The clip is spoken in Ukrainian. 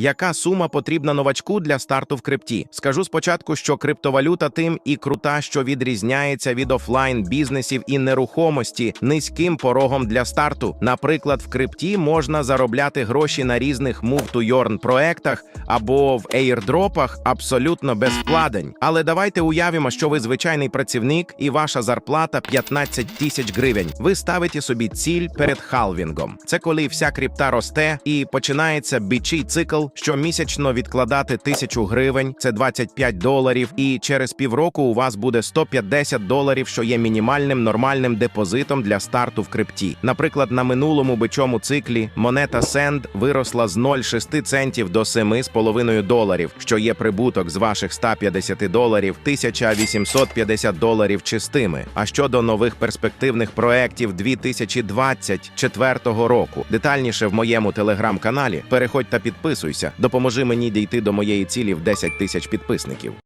Яка сума потрібна новачку для старту в крипті? Скажу спочатку, що криптовалюта тим і крута, що відрізняється від офлайн бізнесів і нерухомості низьким порогом для старту. Наприклад, в крипті можна заробляти гроші на різних move to earn проектах або в ейрдропах абсолютно без вкладень. Але давайте уявимо, що ви звичайний працівник і ваша зарплата 15 тисяч гривень. Ви ставите собі ціль перед халвінгом. Це коли вся крипта росте і починається бичий цикл, щомісячно відкладати тисячу гривень, це 25 доларів, і через півроку у вас буде 150 доларів, що є мінімальним нормальним депозитом для старту в крипті. Наприклад, на минулому бичому циклі монета Send виросла з 0,6 центів до 7,5 доларів, що є прибуток з ваших 150 доларів, 1850 доларів чистими. А щодо нових перспективних проєктів 2024 року, детальніше в моєму телеграм-каналі, переходь та підписуйся. Допоможи мені дійти до моєї цілі в 10 тисяч підписників.